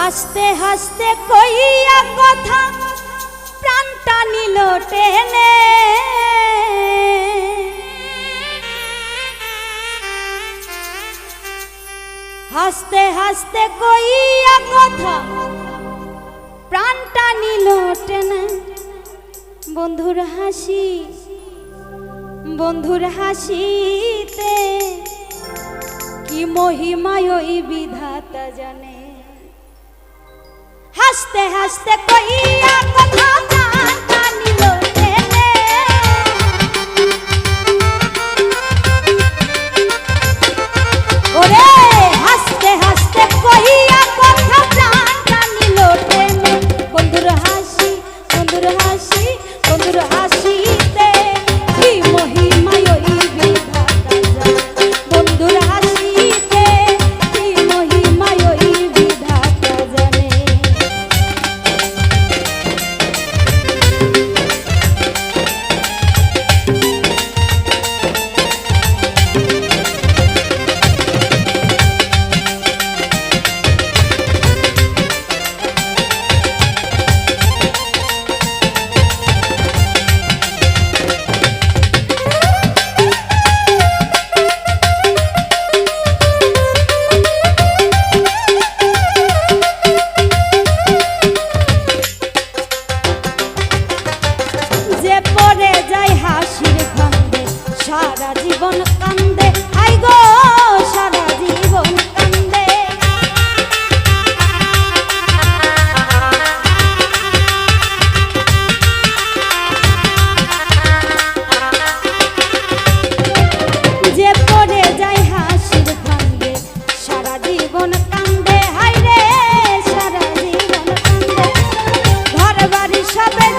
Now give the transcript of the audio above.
হাসতে হাসতে কইয়া কথা, প্রাণটা নিল টেনে। হাসতে হাসতে কইয়া কথা, প্রাণটা নিল টেনে। বন্ধুর হাসি, বন্ধুর হাসিতে কি মহিমায় ওই বিধাতা জানে? হাসতে হাসতে কইয়া কথা সারা জীবন কান্দে। আই গো, সারা জীবন কান্দে। যে পড়ে যায় হাসির ভাঙ্গে, সারা জীবন কান্দে। হাই রে, সারা জীবন কান্দে। ঘর বাড়ি সবে